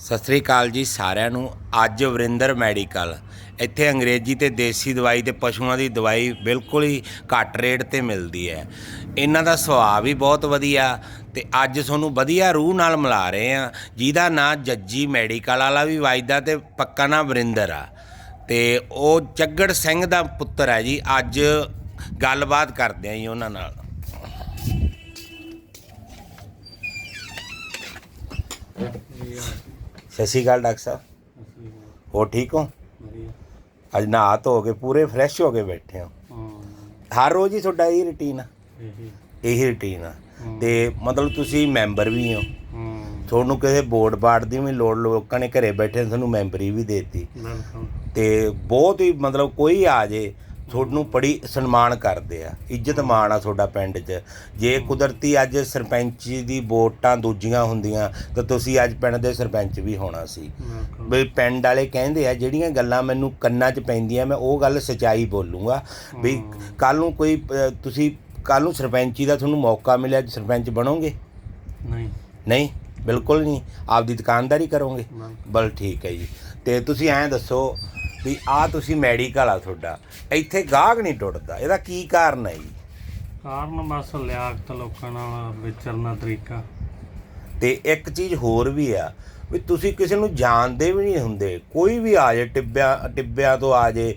ਸਤਿ ਸ੍ਰੀ ਅਕਾਲ ਜੀ ਸਾਰਿਆਂ ਨੂੰ। ਅੱਜ ਵਰਿੰਦਰ ਮੈਡੀਕਲ। ਇੱਥੇ ਅੰਗਰੇਜ਼ੀ ਤੇ ਦੇਸੀ ਦਵਾਈ ਤੇ ਪਸ਼ੂਆਂ ਦੀ ਦਵਾਈ ਬਿਲਕੁਲ ਹੀ ਘੱਟ ਰੇਟ ਤੇ ਮਿਲਦੀ ਹੈ। ਇਹਨਾਂ ਦਾ ਸੁਭਾਅ ਵੀ ਬਹੁਤ ਵਧੀਆ ਤੇ ਅੱਜ ਤੁਹਾਨੂੰ ਵਧੀਆ ਰੂਹ ਨਾਲ ਮਿਲਾ ਰਹੇ ਆ ਜਿਹਦਾ ਨਾਂ ਜੱਜੀ ਮੈਡੀਕਲ ਵਾਲਾ ਵੀ ਵਜਦਾ ਤੇ ਪੱਕਾ ਨਾਂ ਵਰਿੰਦਰ ਆ। ਤੇ ਉਹ ਚੱਗੜ ਸਿੰਘ ਦਾ ਪੁੱਤਰ ਹੈ ਜੀ। ਅੱਜ ਗੱਲਬਾਤ ਕਰਦੇ ਆ ਜੀ ਉਹਨਾਂ ਨਾਲ। ਸਤਿ ਸ਼੍ਰੀ ਅਕਾਲ ਡਾਕਟਰ ਸਾਹਿਬ। ਹੋ ਠੀਕ ਹੋ? ਅੱਜ ਨਹਾ ਧੋ ਕੇ ਪੂਰੇ ਫਰੈਸ਼ ਹੋ ਕੇ ਬੈਠੇ ਹੋ। ਹਰ ਰੋਜ਼ ਹੀ ਤੁਹਾਡਾ ਇਹ ਰੁਟੀਨ ਆ। ਇਹੀ ਰੁਟੀਨ ਆ। ਤੇ ਮਤਲਬ ਤੁਸੀਂ ਮੈਂਬਰ ਵੀ ਹੋ। ਤੁਹਾਨੂੰ ਕਿਸੇ ਬੋਰਡ ਬਾੜ ਦੀ ਵੀ ਲੋੜ ਲੋਕਾਂ ਨੇ ਘਰੇ ਬੈਠੇ ਤੁਹਾਨੂੰ ਮੈਂਬਰੀ ਵੀ ਦੇਤੀ। ਤੇ ਬਹੁਤ ਹੀ ਮਤਲਬ ਕੋਈ ਆ ਜੇ ਤੁਹਾਨੂੰ ਬੜੀ ਸਨਮਾਨ ਕਰਦੇ ਆ। ਇੱਜ਼ਤ ਮਾਣ ਆ ਤੁਹਾਡਾ ਪਿੰਡ 'ਚ। ਜੇ ਕੁਦਰਤੀ ਅੱਜ ਸਰਪੰਚ ਦੀ ਵੋਟਾਂ ਦੂਜੀਆਂ ਹੁੰਦੀਆਂ ਤਾਂ ਤੁਸੀਂ ਅੱਜ ਪਿੰਡ ਦੇ ਸਰਪੰਚ ਵੀ ਹੋਣਾ ਸੀ। ਵੀ ਪਿੰਡ ਵਾਲੇ ਕਹਿੰਦੇ ਆ ਜਿਹੜੀਆਂ ਗੱਲਾਂ ਮੈਨੂੰ ਕੰਨਾਂ 'ਚ ਪੈਂਦੀਆਂ ਮੈਂ ਉਹ ਗੱਲ ਸਚਾਈ ਬੋਲੂੰਗਾ। ਵੀ ਕੱਲ ਨੂੰ ਕੋਈ ਤੁਸੀਂ ਕੱਲ ਨੂੰ ਸਰਪੰਚੀ ਦਾ ਤੁਹਾਨੂੰ ਮੌਕਾ ਮਿਲਿਆ ਸਰਪੰਚ ਬਣੋਗੇ? ਨਹੀਂ। ਨਹੀਂ? ਬਿਲਕੁਲ ਨਹੀਂ। ਆਪਦੀ ਦੁਕਾਨਦਾਰੀ ਕਰੋਗੇ? ਬਲ ਠੀਕ ਹੈ ਜੀ। ਤੇ ਤੁਸੀਂ ਐਂ ਦੱਸੋ ਵੀ ਆ ਤੁਸੀਂ ਮੈਡੀਕਲ ਆ ਤੁਹਾਡਾ ਇੱਥੇ ਗਾਹਕ ਨਹੀਂ ਟੁੱਟਦਾ ਇਹਦਾ ਕੀ ਕਾਰਨ ਹੈ ਜੀ? ਕਾਰਨ ਬਸ ਲਿਆਕਤ ਲੋਕਾਂ ਨਾਲ ਵਿਚਰਨਾ ਤਰੀਕਾ। ਤੇ ਇੱਕ ਚੀਜ਼ ਹੋਰ ਵੀ ਆ ਵੀ ਤੁਸੀਂ ਕਿਸੇ ਨੂੰ ਜਾਣਦੇ ਵੀ ਨਹੀਂ ਹੁੰਦੇ ਕੋਈ ਵੀ ਆ ਜੇ ਟਿੱਬਿਆਂ ਟਿੱਬਿਆਂ ਤੋਂ ਆ ਜੇ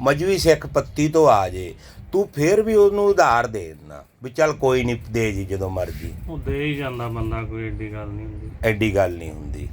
ਮਜਵੀ ਸਿੱਖ ਪੱਤੀ ਤੋਂ ਆ ਜੇ ਤੂੰ ਫੇਰ ਵੀ ਉਹਨੂੰ ਉਧਾਰ ਦੇ ਦੇਣਾ ਵੀ ਚੱਲ ਕੋਈ ਨਹੀਂ ਦੇ ਜੀ ਜਦੋਂ ਮਰਜ਼ੀ। ਉਹ ਦੇ ਹੀ ਜਾਂਦਾ ਬੰਦਾ ਕੋਈ ਏਡੀ ਗੱਲ ਨਹੀਂ ਹੁੰਦੀ। ਐਡੀ ਗੱਲ ਨਹੀਂ ਹੁੰਦੀ।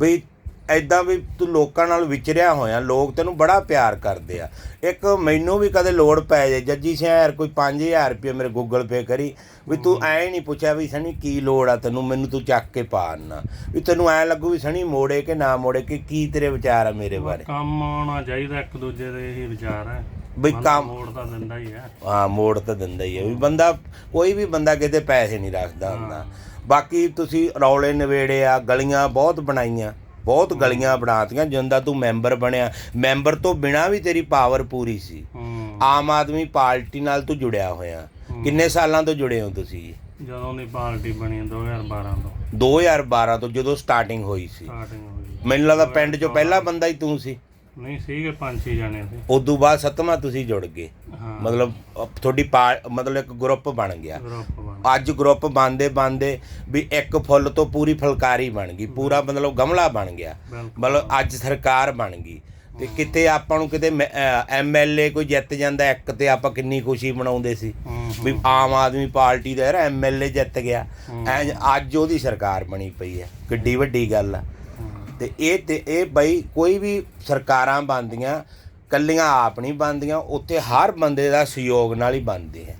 ਵੀ ਐਦਾਂ ਵੀ ਤੂੰ ਲੋਕਾਂ ਨਾਲ ਵਿਚਰਿਆ ਹੋਇਆ ਲੋਕ ਤੈਨੂੰ ਬੜਾ ਪਿਆਰ ਕਰਦੇ ਆ। ਇੱਕ ਮੈਨੂੰ ਵੀ ਕਦੇ ਲੋੜ ਪੈ ਜਾਏ ਜੱਜੀ ਸ਼ਹਿਰ ਕੋਈ 5000 ਰੁਪਏ ਮੇਰੇ ਗੂਗਲ ਪੇ ਕਰੀ ਵੀ ਤੂੰ ਐ ਨਹੀਂ ਪੁੱਛਿਆ ਵੀ ਸਣੀ ਕੀ ਲੋੜ ਆ ਤੈਨੂੰ ਮੈਨੂੰ ਤੂੰ ਚੱਕ ਕੇ ਪਾ ਨਾ ਵੀ ਤੈਨੂੰ ਐ ਲੱਗੂ ਵੀ ਸਣੀ ਮੋੜੇ ਕਿ ਨਾ ਮੋੜੇ ਕਿ ਕੀ ਤੇਰੇ ਵਿਚਾਰ ਆ ਮੇਰੇ ਬਾਰੇ। ਕੰਮ ਆਉਣਾ ਚਾਹੀਦਾ ਇੱਕ ਦੂਜੇ ਦੇ ਇਹੀ ਵਿਚਾਰ ਹੈ। ਬਈ ਕੰਮ ਮੋੜ ਤਾਂ ਦਿੰਦਾ ਹੀ ਹੈ। ਹਾਂ ਮੋੜ ਤਾਂ ਦਿੰਦਾ ਹੀ ਹੈ। ਵੀ ਬੰਦਾ ਕੋਈ ਵੀ ਬੰਦਾ ਕਿਤੇ ਪੈਸੇ ਨਹੀਂ ਰੱਖਦਾ ਹੁੰਦਾ। ਬਾਕੀ ਤੁਸੀਂ ਰੌਲੇ ਨਵੇੜੇ ਆ ਗਲੀਆਂ ਬਹੁਤ ਬਣਾਈਆਂ। ਬਹੁਤ ਗਲੀਆਂ ਬਣਾਤੀਆਂ ਜਿੰਦਾ ਤੂੰ ਮੈਂਬਰ ਬਣਿਆ। ਮੈਂਬਰ ਤੋਂ ਬਿਨਾ ਵੀ ਤੇਰੀ ਪਾਵਰ ਪੂਰੀ ਸੀ। ਆਮ ਆਦਮੀ ਪਾਰਟੀ ਨਾਲ ਤੂੰ ਜੁੜਿਆ ਹੋਇਆ। ਕਿੰਨੇ ਸਾਲਾਂ ਤੋਂ ਜੁੜੇ ਹੋ ਤੁਸੀਂ? ਜਦੋਂ ਦੀ ਪਾਰਟੀ ਬਣੀ 2012 ਤੋਂ। 2012 ਤੋਂ ਜਦੋਂ ਸਟਾਰਟਿੰਗ ਹੋਈ ਸੀ। ਮੈਨੂੰ ਲੱਗਦਾ ਪਿੰਡ 'ਚੋਂ ਪਹਿਲਾ ਬੰਦਾ ਹੀ ਤੂੰ ਸੀ। ਨਹੀਂ ਸੀਗੇ ਪੰਜ ਛੇ ਜਾਣੇ ਸੀ। ਉਦੋਂ ਬਾਅਦ ਸੱਤਵਾਂ ਤੁਸੀਂ ਜੁੜ ਗਏ। ਮਤਲਬ ਤੁਹਾਡੀ ਮਤਲਬ ਇੱਕ ਗਰੁੱਪ ਬਣ ਗਿਆ। ਅੱਜ ਗਰੁੱਪ ਬੰਦੇ ਬੰਦੇ ਵੀ ਇੱਕ ਫੁੱਲ ਤੋਂ ਪੂਰੀ ਫੁਲਕਾਰੀ ਬਣ ਗਈ ਪੂਰਾ ਮਤਲਬ ਗਮਲਾ ਬਣ ਗਿਆ। ਮਤਲਬ ਅੱਜ ਸਰਕਾਰ ਬਣ ਗਈ। ਤੇ ਕਿਤੇ ਆਪਾਂ ਨੂੰ ਕਿਤੇ ਐਮਐਲਏ ਕੋਈ ਜਿੱਤ ਜਾਂਦਾ ਇੱਕ ਤੇ ਆਪਾਂ ਕਿੰਨੀ ਖੁਸ਼ੀ ਮਨਾਉਂਦੇ ਸੀ ਵੀ ਆਮ ਆਦਮੀ ਪਾਰਟੀ ਦਾ ਯਾਰ ਐਮਐਲਏ ਜਿੱਤ ਗਿਆ। ਅੱਜ ਉਹਦੀ ਸਰਕਾਰ ਬਣੀ ਪਈ ਹੈ। ਕਿੱਡੀ ਵੱਡੀ ਗੱਲ ਆ। ਤੇ ਇਹ ਤੇ ਇਹ ਬਈ ਕੋਈ ਵੀ ਸਰਕਾਰਾਂ ਬਣਦੀਆਂ ਕੱਲੀਆਂ ਆਪ ਨਹੀਂ ਬਣਦੀਆਂ ਉੱਥੇ ਹਰ ਬੰਦੇ ਦਾ ਸਹਿਯੋਗ ਨਾਲ ਹੀ ਬਣਦੇ ਆ।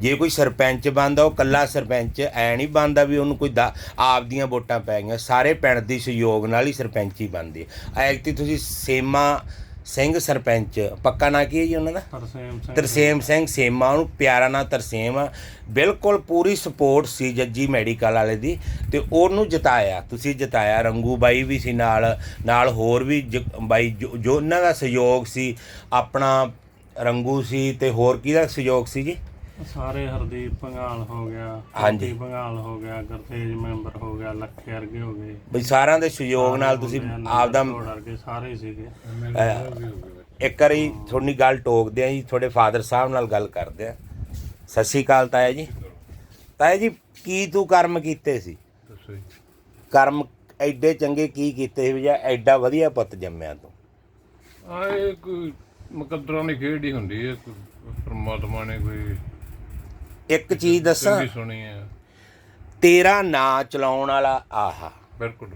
ਜੇ ਕੋਈ ਸਰਪੰਚ ਬਣਦਾ ਉਹ ਕੱਲਾ ਸਰਪੰਚ ਐ ਨਹੀਂ ਬਣਦਾ ਵੀ ਉਹਨੂੰ ਕੋਈ ਦਾ- ਆਪਦੀਆਂ ਵੋਟਾਂ ਪੈ ਗਈਆਂ। ਸਾਰੇ ਪਿੰਡ ਦੀ ਸਹਿਯੋਗ ਨਾਲ ਹੀ ਸਰਪੰਚੀ ਬਣਦੀ ਹੈ ਐਕਤੀ ਤੁਸੀਂ ਸੇਮਾ ਸਿੰਘ ਸਰਪੰਚ ਪੱਕਾ ਨਾਂ ਕੀ ਹੈ ਜੀ ਉਹਨਾਂ ਦਾ? ਤਰਸੇਮ ਸਿੰਘ। ਤਰਸੇਮ ਸਿੰਘ ਸੇਮਾ ਉਹਨੂੰ ਪਿਆਰਾ ਨਾਂ ਤਰਸੇਮ ਆ। ਬਿਲਕੁਲ ਪੂਰੀ ਸਪੋਰਟ ਸੀ ਜੱਜੀ ਮੈਡੀਕਲ ਵਾਲੇ ਦੀ ਤੇ ਉਹਨੂੰ ਜਿਤਾਇਆ। ਤੁਸੀਂ ਜਿਤਾਇਆ ਰੰਗੂ ਬਾਈ ਵੀ ਸੀ ਨਾਲ ਨਾਲ ਹੋਰ ਵੀ ਬਾਈ ਜੋ ਜੋ ਉਹਨਾਂ ਦਾ ਸਹਿਯੋਗ ਸੀ ਆਪਣਾ ਰੰਗੂ ਸੀ ਤੇ ਹੋਰ ਕਿਹਦਾ ਸਹਿਯੋਗ ਸੀ ਜੀ? ਸਾਰੇ ਹਰਦੀਪ ਪੰਗਾਲ ਹੋ ਗਿਆ ਹਾਂਜੀ। ਪੰਗਾਲ ਹੋ ਗਿਆ ਗੁਰਤੇਜ ਮੈਂਬਰ ਹੋ ਗਿਆ ਲੱਖੇ ਵਰਗੇ ਹੋ ਗਏ। ਬਈ ਸਾਰਿਆਂ ਦੇ ਸਹਿਯੋਗ ਨਾਲ ਤੁਸੀਂ ਆਪਦਾ ਵਰਗੇ ਸਾਰੇ ਹੀ ਸੀਗੇ। ਅਹ, ਇੱਕ ਵਾਰੀ ਤੁਹਾਡੀ ਗੱਲ ਟੋਕਦੇ ਆ ਜੀ ਤੁਹਾਡੇ ਫਾਦਰ ਸਾਹਿਬ ਨਾਲ ਗੱਲ ਕਰਦੇ ਆ। ਸਤਿ ਸ਼੍ਰੀ ਅਕਾਲ ਤਾਇਆ ਜੀ। ਤਾਇਆ ਜੀ ਕੀ ਤੂੰ ਕਰਮ ਕੀਤੇ ਸੀ? ਕਰਮ ਐਡੇ ਚੰਗੇ ਕੀ ਕੀਤੇ ਸੀ ਵੀ ਜਾਂ ਐਡਾ ਵਧੀਆ ਪੁੱਤ ਜੰਮਿਆ ਤੂੰ? ਆਏ ਕੋਈ ਮੁਕੱਦਰਾਂ ਦੀ ਖੇਡ ਹੀ ਹੁੰਦੀ ਹੈ ਕੋਈ ਪਰਮਾਤਮਾ ਨੇ ਕੋਈ ਇੱਕ ਚੀਜ਼ ਦੱਸਾਂ? ਚੰਗੀ ਸੁਣੀ ਹੈ ਤੇਰਾ ਨਾਂ ਚਲਾਉਣ ਵਾਲਾ ਆਹਾ। ਬਿਲਕੁਲ।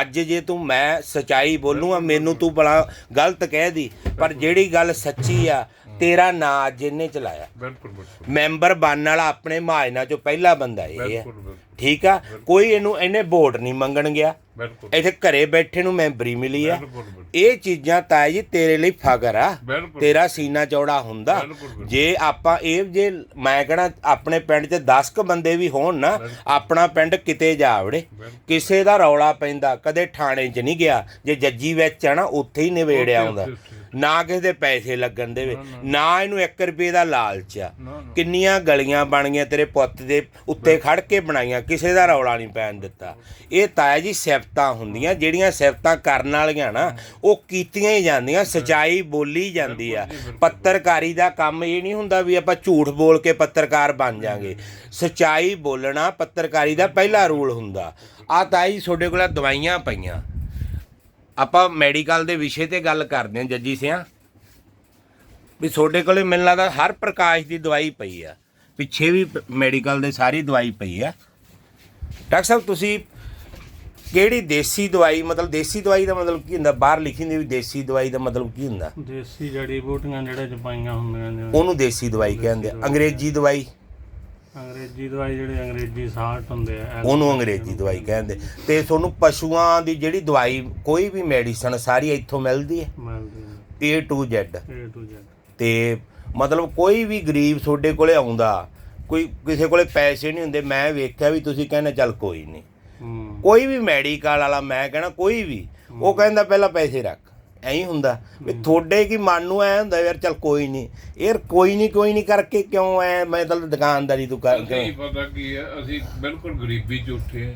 ਅੱਜ ਜੇ ਤੂੰ ਮੈਂ ਸਚਾਈ ਬੋਲੂਗਾ ਮੈਨੂੰ ਤੂੰ ਬੜਾ ਗਲਤ ਕਹਿ ਦੀ ਪਰ ਜਿਹੜੀ ਗੱਲ ਸੱਚੀ ਆ ਤੇਰਾ ਨਾਂ ਅੱਜ ਇਹਨੇ ਚਲਾਇਆ। ਬਿਲਕੁਲ ਬਿਲਕੁਲ। ਮੈਂਬਰ ਬਣਨ ਵਾਲਾ ਆਪਣੇ ਮਹਾਜਨਾ ਚੋਂ ਪਹਿਲਾ ਬੰਦਾ ਇਹ ਹੈ ਬਿਲਕੁਲ ਬਿਲਕੁਲ। ਠੀਕ ਆ? ਕੋਈ ਇਹਨੂੰ ਇਹਨੇ ਵੋਟ ਨਹੀਂ ਮੰਗਣ ਗਿਆ। ਬਿਲਕੁਲ। ਇੱਥੇ ਘਰੇ ਬੈਠੇ ਨੂੰ ਮੈਂਬਰੀ ਮਿਲੀ ਆ। ਬਿਲਕੁਲ ਬਿਲਕੁਲ। ਇਹ ਚੀਜ਼ਾਂ ਤਾਏ ਜੀ ਤੇਰੇ ਲਈ ਫਖਰ ਆ। ਬਿਲਕੁਲ। ਤੇਰਾ ਸੀਨਾ ਚੌੜਾ ਹੁੰਦਾ। ਬਿਲਕੁਲ, ਬਿਲਕੁਲ। ਜੇ ਆਪਾਂ ਇਹ ਜੇ ਮੈਂ ਕਹਣਾ ਆਪਣੇ ਪਿੰਡ 'ਚ 10 ਕ ਬੰਦੇ ਵੀ ਹੋਣ ਨਾ ਆਪਣਾ ਪਿੰਡ ਕਿਤੇ ਜਾ ਵੜੇ ਕਿਸੇ ਦਾ ਰੌਲਾ ਪੈਂਦਾ ਕਦੇ ਥਾਣੇ 'ਚ ਨਹੀਂ ਗਿਆ। ਜੇ ਜੱਜੀ ਵਿੱਚ ਆ ਨਾ ਉੱਥੇ ਹੀ ਨਿਬੇੜਿਆ ਉੱਥੇ, ਉੱਥੇ। ਨਾ ਕਿਸੇ ਦੇ ਪੈਸੇ ਲੱਗਣ ਦੇਵੇ। ਨਾ ਇਹਨੂੰ 1 ਰੁਪਏ ਦਾ ਲਾਲਚ ਆ। ਕਿੰਨੀਆਂ ਗਲੀਆਂ ਬਣ ਗਈਆਂ ਤੇਰੇ ਪੁੱਤ ਦੇ ਉੱਤੇ ਖੜ ਕੇ ਬਣਾਈਆਂ ਕਿਸੇ ਦਾ ਰੌਲਾ ਨਹੀਂ ਪੈਣ ਦਿੱਤਾ। ਇਹ ਤਾਇਆ ਜੀ ਸਿਫਤਾਂ ਹੁੰਦੀਆਂ ਜਿਹੜੀਆਂ ਸਿਫਤਾਂ ਕਰਨ ਵਾਲੀਆਂ ਨਾ ਉਹ ਕੀਤੀਆਂ ਹੀ ਜਾਂਦੀਆਂ ਸਚਾਈ ਬੋਲੀ ਜਾਂਦੀ ਆ। ਪੱਤਰਕਾਰੀ ਦਾ ਕੰਮ ਇਹ ਨਹੀਂ ਹੁੰਦਾ ਵੀ ਆਪਾਂ ਝੂਠ ਬੋਲ ਕੇ ਪੱਤਰਕਾਰ ਬਣ ਜਾਾਂਗੇ। ਸਚਾਈ ਬੋਲਣਾ ਪੱਤਰਕਾਰੀ ਦਾ ਪਹਿਲਾ ਰੂਲ ਹੁੰਦਾ। ਆ ਜੀ ਤੁਹਾਡੇ ਕੋਲ ਦਵਾਈਆਂ ਪਈਆਂ। ਆਪਾਂ ਮੈਡੀਕਲ ਦੇ ਵਿਸ਼ੇ ਤੇ ਗੱਲ ਕਰਦੇ ਹਾਂ ਜੱਜੀ ਸਿਆਂ। ਵੀ ਤੁਹਾਡੇ ਕੋਲੇ ਮੈਨੂੰ ਲੱਗਦਾ ਹਰ ਪ੍ਰਕਾਸ਼ ਦੀ ਦਵਾਈ ਪਈ ਆ। ਪਿੱਛੇ ਵੀ ਮੈਡੀਕਲ ਦੇ ਸਾਰੀ ਦਵਾਈ ਪਈ ਆ। ਡਾਕਟਰ ਸਾਹਿਬ ਤੁਸੀਂ ਕਿਹੜੀ ਦੇਸੀ ਦਵਾਈ ਮਤਲਬ ਦੇਸੀ ਦਵਾਈ ਦਾ ਮਤਲਬ ਕੀ ਹੁੰਦਾ? ਬਾਹਰ ਲਿਖੀ ਹੁੰਦੀ ਵੀ ਦੇਸੀ ਦਵਾਈ ਦਾ ਮਤਲਬ ਕੀ ਹੁੰਦਾ? ਦੇਸੀ ਜੜੀ ਬੂਟੀਆਂ ਜਿਹੜੇ ਚ ਪਾਈਆਂ ਹੁੰਦੀਆਂ ਨੇ। ਉਹਨੂੰ ਦੇਸੀ ਦਵਾਈ ਕਹਿੰਦੇ ਆ। ਅੰਗਰੇਜ਼ੀ ਦਵਾਈ। ਅੰਗਰੇਜ਼ੀ ਦਵਾਈ ਜਿਹੜੇ ਅੰਗਰੇਜ਼ੀ ਸਾਲਟ ਹੁੰਦੇ ਆ ਉਹਨੂੰ ਅੰਗਰੇਜ਼ੀ ਦਵਾਈ ਕਹਿੰਦੇ। ਤੇ ਤੁਹਾਨੂੰ ਪਸ਼ੂਆਂ ਦੀ ਜਿਹੜੀ ਦਵਾਈ ਕੋਈ ਵੀ ਮੈਡੀਸਨ ਸਾਰੀ ਇੱਥੋਂ ਮਿਲਦੀ ਹੈ? ਮਿਲਦੀ A to Z to Z ਤੇ ਮਤਲਬ ਕੋਈ ਵੀ ਗਰੀਬ ਤੁਹਾਡੇ ਕੋਲੇ ਆਉਂਦਾ ਕੋਈ ਕਿਸੇ ਕੋਲੇ ਪੈਸੇ ਨਹੀਂ ਹੁੰਦੇ ਮੈਂ ਵੇਖਿਆ ਵੀ ਤੁਸੀਂ ਕਹਿੰਦੇ ਚੱਲ ਕੋਈ ਨਹੀਂ। ਕੋਈ ਵੀ ਮੈਡੀਕਲ ਵਾਲਾ ਮੈਂ ਕਹਿਣਾ ਕੋਈ ਵੀ ਉਹ ਕਹਿੰਦਾ ਪਹਿਲਾਂ ਪੈਸੇ ਰੱਖ। ਐਂ ਹੀ ਹੁੰਦਾ ਵੀ ਤੁਹਾਡੇ ਕੀ ਮਨ ਨੂੰ ਐ ਹੁੰਦਾ ਯਾਰ ਚੱਲ ਕੋਈ ਨਹੀਂ ਯਾਰ ਕੋਈ ਨਹੀਂ ਕੋਈ ਨਹੀਂ ਕਰਕੇ ਕਿਉਂ ਐ? ਮੈਂ ਤਾਂ ਦੁਕਾਨਦਾਰੀ ਤੂੰ ਕਰ ਅਸੀਂ ਪਤਾ ਕੀ ਹੈ ਅਸੀਂ ਬਿਲਕੁਲ ਗਰੀਬੀ ਚ ਉੱਠੇ।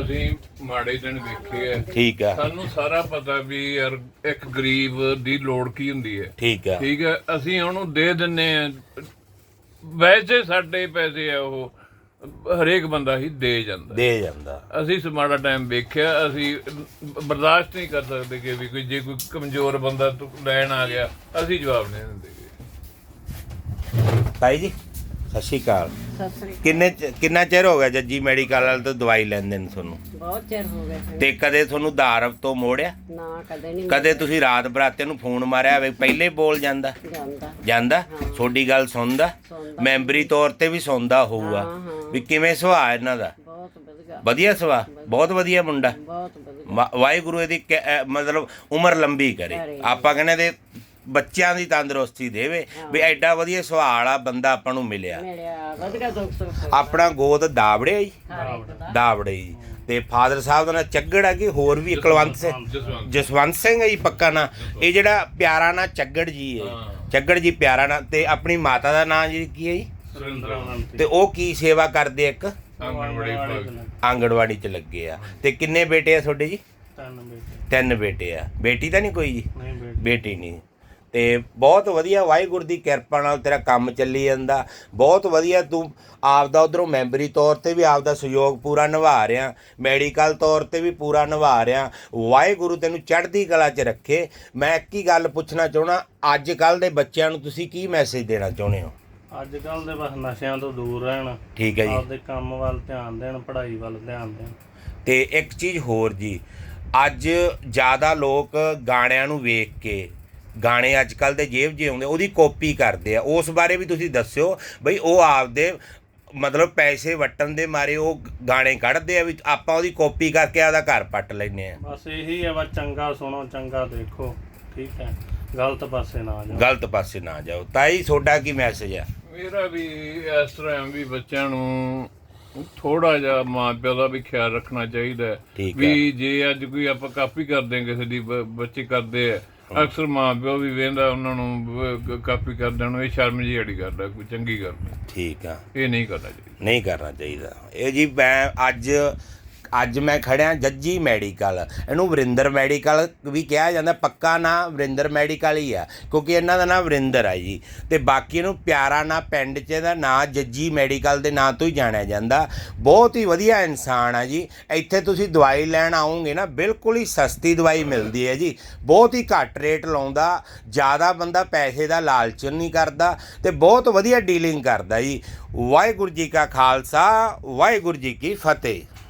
ਅਸੀਂ ਮਾੜੇ ਦਿਨ ਵੇਖੇ ਆ। ਠੀਕ ਆ। ਸਾਨੂੰ ਸਾਰਾ ਪਤਾ ਵੀ ਯਾਰ ਇੱਕ ਗਰੀਬ ਦੀ ਲੋੜ ਕੀ ਹੁੰਦੀ ਹੈ। ਠੀਕ ਆ। ਠੀਕ ਹੈ ਅਸੀਂ ਉਹਨੂੰ ਦੇ ਦਿੰਨੇ ਆ। ਵੈਸੇ ਸਾਡੇ ਪੈਸੇ ਆ ਉਹ। ਹਰੇਕ ਬੰਦਾ ਹੀ ਦੇ ਜਾਂਦਾ। ਦੇ ਜਾਂਦਾ। ਅਸੀਂ ਸਮਾੜਾ ਟਾਈਮ ਵੇਖਿਆ ਅਸੀਂ ਬਰਦਾਸ਼ਤ ਨਹੀਂ ਕਰ ਸਕਦੇ ਕਿ ਵੀ ਕੋਈ ਜੇ ਕੋਈ ਕਮਜ਼ੋਰ ਬੰਦਾ ਲੈਣ ਆ ਗਿਆ ਅਸੀਂ ਜਵਾਬ ਨਹੀਂ ਦਿੰਦੇ। ਭਾਈ ਜੀ ਸਤਿ ਸ਼੍ਰੀ ਅਕਾਲ। ਕਿੰਨੇ ਕਿੰਨਾ ਚਿਰ ਹੋ ਗਿਆ ਜੱਜੀ ਮੈਡੀਕਲ ਵਾਲੇ ਤੋਂ ਦਵਾਈ ਲੈਂਦੇ ਨੇ ਤੁਹਾਨੂੰ? ਬਹੁਤ ਚਿਰ ਹੋ ਗਿਆ। ਤੇ ਕਦੇ ਤੁਹਾਨੂੰ ਧਾਰਵ ਤੋਂ ਮੋੜਿਆ? ਨਾ ਕਦੇ ਨਹੀਂ ਕਦੇ ਤੁਸੀਂ ਰਾਤ ਬਰਾਤੇ ਨੂੰ ਫੋਨ ਮਾਰਿਆ ਹੋਵੇ ਪਹਿਲੇ ਬੋਲ ਜਾਂਦਾ? ਜਾਂਦਾ। ਜਾਂਦਾ? ਤੁਹਾਡੀ ਗੱਲ ਸੁਣਦਾ। ਮੈਂਬਰੀ ਤੌਰ ਤੇ ਵੀ ਸੁਣਦਾ ਹੋਊਗਾ। ਵੀ ਕਿਵੇਂ ਸੁਭਾਅ ਇਹਨਾਂ ਦਾ? ਬਹੁਤ ਵਧੀਆ। ਵਧੀਆ ਸੁਭਾਅ? ਬਹੁਤ ਵਧੀਆ ਮੁੰਡਾ। ਬਹੁਤ ਵਧੀਆ। ਵਾਹਿਗੁਰੂ ਇਹਦੀ ਮਤਲਬ ਉਮਰ ਲੰਬੀ ਕਰੇ। ਆਪਾਂ ਕਹਿੰਦੇ ਦੇ ਬੱਚਿਆਂ ਦੀ ਤੰਦਰੁਸਤੀ ਦੇਵੇ ਵੀ ਐਡਾ ਵਧੀਆ ਸੁਭਾਅ ਵਾਲਾ ਬੰਦਾ ਆਪਾਂ ਨੂੰ ਮਿਲਿਆ। ਆਪਣਾ ਗੋਦ ਦਾਵੜਿਆ ਜੀ। ਦਾਵੜੇ ਜੀ। ਤੇ ਫਾਦਰ ਸਾਹਿਬ ਦਾ ਨਾਂ ਚੱਗੜ ਆ ਕਿ ਹੋਰ ਵੀ ਕੁਲਵੰਤ ਸਿੰਘ ਜਸਵੰਤ ਜਸਵੰਤ ਸਿੰਘ ਹੈ ਜੀ ਪੱਕਾ ਨਾਂ। ਇਹ ਜਿਹੜਾ ਪਿਆਰਾ ਨਾਂ ਚੱਗੜ ਜੀ। ਹਾਂ। ਚੱਗੜ ਜੀ ਪਿਆਰਾ ਨਾਂ ਤੇ ਆਪਣੀ ਮਾਤਾ ਦਾ ਨਾਂ ਜੀ ਕੀ ਹੈ ਜੀ? ਸੁਰਿੰਦਰ ਤੇ ਉਹ ਕੀ ਸੇਵਾ ਕਰਦੇ ਆ ਇੱਕ? ਆਂਗਣਵਾੜੀ 'ਚ। ਲੱਗੇ ਆ। ਤੇ ਕਿੰਨੇ ਬੇਟੇ ਆ ਤੁਹਾਡੇ ਜੀ? ਤਿੰਨ ਬੇਟੇ। ਤਿੰਨ ਬੇਟੇ ਆ। ਬੇਟੀ ਤਾਂ ਨਹੀਂ ਕੋਈ ਜੀ? ਬੇਟੀ ਨਹੀਂ। ਤੇ ਬਹੁਤ ਵਧੀਆ ਵਾਹਿਗੁਰੂ ਦੀ ਕਿਰਪਾ ਨਾਲ ਤੇਰਾ ਕੰਮ ਚੱਲੀ ਜਾਂਦਾ। ਬਹੁਤ ਵਧੀਆ ਤੂੰ ਆਪਦਾ ਉਧਰੋਂ ਮੈਂਬਰੀ ਤੌਰ ਤੇ ਵੀ ਆਪਦਾ ਸਹਿਯੋਗ ਪੂਰਾ ਨਿਭਾ ਰਿਹਾ। ਮੈਡੀਕਲ ਤੌਰ ਤੇ ਵੀ ਪੂਰਾ ਨਿਭਾ ਰਿਹਾ। ਵਾਹਿਗੁਰੂ ਤੈਨੂੰ ਚੜ੍ਹਦੀ ਕਲਾ 'ਚ ਰੱਖੇ। ਮੈਂ ਇੱਕ ਹੀ ਗੱਲ ਪੁੱਛਣਾ ਚਾਹਣਾ ਅੱਜ ਕੱਲ ਦੇ ਬੱਚਿਆਂ ਨੂੰ ਤੁਸੀਂ ਕੀ ਮੈਸੇਜ ਦੇਣਾ ਚਾਹੁੰਦੇ ਹੋ? ਅੱਜ ਕੱਲ ਦੇ ਬਸ ਨਸ਼ਿਆਂ ਤੋਂ ਦੂਰ ਰਹਿਣ। ਠੀਕ ਹੈ ਜੀ। ਆਪਦੇ ਕੰਮ ਵੱਲ ਧਿਆਨ ਦੇਣ ਪੜ੍ਹਾਈ ਵੱਲ ਧਿਆਨ ਦੇਣ। ਤੇ ਇੱਕ ਚੀਜ਼ ਹੋਰ ਜੀ ਅੱਜ ਜ਼ਿਆਦਾ ਲੋਕ ਗਾਣਿਆਂ ਨੂੰ ਵੇਖ ਕੇ ਗਾਣੇ ਅੱਜ ਕੱਲ ਦੇ ਜੇਬ 'ਚ ਆਉਂਦੇ ਉਹਦੀ ਕਾਪੀ ਕਰਦੇ ਆ। ਉਸ ਬਾਰੇ ਵੀ ਤੁਸੀਂ ਦੱਸਿਓ ਬਈ ਉਹ ਆਪਦੇ ਮਤਲਬ ਪੈਸੇ ਵਟਣ ਦੇ ਮਾਰੇ ਉਹ ਗਾਣੇ ਕੱਢਦੇ ਆ ਵੀ ਆਪਾਂ ਉਹਦੀ ਕਾਪੀ ਕਰਕੇ ਆਪਦਾ ਘਰ ਪੱਟ ਲੈਨੇ ਆ। ਬਸ ਇਹੀ ਹੈ ਬਸ ਚੰਗਾ ਸੁਣੋ ਚੰਗਾ ਦੇਖੋ ਠੀਕ ਹੈ। ਗਲਤ ਪਾਸੇ ਨਾ ਜਾਓ। ਗਲਤ ਪਾਸੇ ਨਾ ਜਾਓ। ਤਾਈ ਤੁਹਾਡਾ ਕੀ ਮੈਸੇਜ ਆ? ਮੇਰਾ ਵੀ ਇਸ ਤਰ੍ਹਾਂ ਵੀ ਬੱਚਿਆਂ ਨੂੰ ਥੋੜਾ ਜਿਹਾ ਮਾਂ ਪਿਓ ਦਾ ਵੀ ਖਿਆਲ ਰੱਖਣਾ ਚਾਹੀਦਾ। ਵੀ ਜੇ ਅੱਜ ਕੋਈ ਆਪਾਂ ਕਾਪੀ ਕਰਦੇ ਕਿਸੇ ਦੀ ਬੱਚੇ ਕਰਦੇ ਆ ਅਕਸਰ ਮਾਂ ਪਿਓ ਵੀ ਵੇਂਦਾ ਉਹਨਾਂ ਨੂੰ ਕਾਪੀ ਕਰਦਿਆਂ ਨੂੰ ਇਹ ਸ਼ਰਮ ਜਿਹੀ ਅੜੀ ਕਰਦਾ ਕੋਈ ਚੰਗੀ ਗੱਲ ਨਹੀਂ। ਠੀਕ ਆ। ਇਹ ਨਹੀਂ ਕਰਨਾ ਚਾਹੀਦਾ। ਨਹੀਂ ਕਰਨਾ ਚਾਹੀਦਾ। ਇਹ ਜੀ ਮੈਂ ਅੱਜ ਅੱਜ ਮੈਂ ਖੜਿਆ ਜੱਜੀ ਮੈਡੀਕਲ। ਇਹਨੂੰ ਵਰਿੰਦਰ ਮੈਡੀਕਲ ਵੀ ਕਿਹਾ ਜਾਂਦਾ, ਪੱਕਾ ਨਾਂ ਵਰਿੰਦਰ ਮੈਡੀਕਲ ਹੀ ਆ, ਕਿਉਂਕਿ ਇਹਨਾਂ ਦਾ ਨਾਂ ਵਰਿੰਦਰ ਆ ਜੀ। ਤੇ ਬਾਕੀ ਇਹਨੂੰ ਪਿਆਰਾ ਨਾਂ ਪਿੰਡ 'ਚ ਇਹਦਾ ਨਾਂ ਜੱਜੀ ਮੈਡੀਕਲ ਦੇ ਨਾਂ ਤੋਂ ਹੀ ਜਾਣਿਆ ਜਾਂਦਾ। ਬਹੁਤ ਹੀ ਵਧੀਆ ਇਨਸਾਨ ਆ ਜੀ। ਇੱਥੇ ਤੁਸੀਂ ਦਵਾਈ ਲੈਣ ਆਉਂਗੇ ਨਾ, ਬਿਲਕੁਲ ਹੀ ਸਸਤੀ ਦਵਾਈ ਮਿਲਦੀ ਹੈ ਜੀ। ਬਹੁਤ ਹੀ ਘੱਟ ਰੇਟ ਲਾਉਂਦਾ, ਜ਼ਿਆਦਾ ਬੰਦਾ ਪੈਸੇ ਦਾ ਲਾਲਚ ਨਹੀਂ ਕਰਦਾ ਤੇ ਬਹੁਤ ਵਧੀਆ ਡੀਲਿੰਗ ਕਰਦਾ ਜੀ। ਵਾਹਿਗੁਰੂ ਜੀ ਕਾ ਖਾਲਸਾ, ਵਾਹਿਗੁਰੂ ਜੀ ਕੀ ਫਤਿਹ।